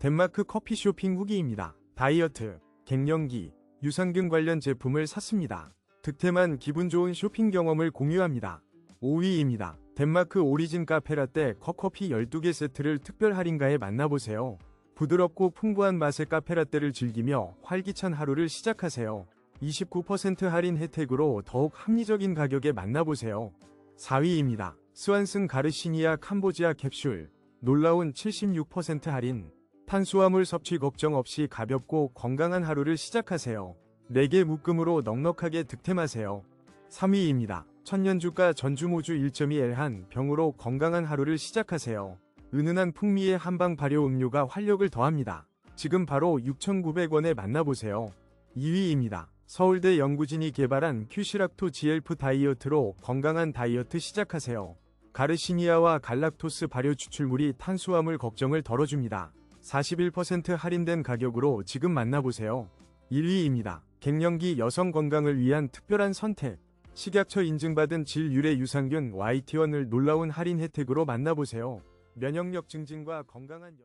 덴마크 커피 쇼핑 후기입니다. 다이어트, 갱년기, 유산균 관련 제품을 샀습니다. 득템한 기분 좋은 쇼핑 경험을 공유합니다. 5위입니다. 덴마크 오리진 카페라떼 컵커피 12개 세트를 특별 할인가에 만나보세요. 부드럽고 풍부한 맛의 카페라떼를 즐기며 활기찬 하루를 시작하세요. 29% 할인 혜택으로 더욱 합리적인 가격에 만나보세요. 4위입니다. 스완슨 가르시니아 캄보지아 캡슐 놀라운 76% 할인 탄수화물 섭취 걱정 없이 가볍고 건강한 하루를 시작하세요. 4개 묶음으로 넉넉하게 득템하세요. 3위입니다. 천년주가 전주모주 1.2L 한 병으로 건강한 하루를 시작하세요. 은은한 풍미의 한방 발효 음료가 활력을 더합니다. 지금 바로 6,900원에 만나보세요. 2위입니다. 서울대 연구진이 개발한 큐시락토 GL프 다이어트로 건강한 다이어트 시작하세요. 가르시니아와 갈락토스 발효 추출물이 탄수화물 걱정을 덜어줍니다. 41% 할인된 가격으로 지금 만나보세요. 1위입니다. 갱년기 여성 건강을 위한 특별한 선택. 식약처 인증받은 질 유래 유산균 YT1을 놀라운 할인 혜택으로 만나보세요. 면역력 증진과 건강한 여...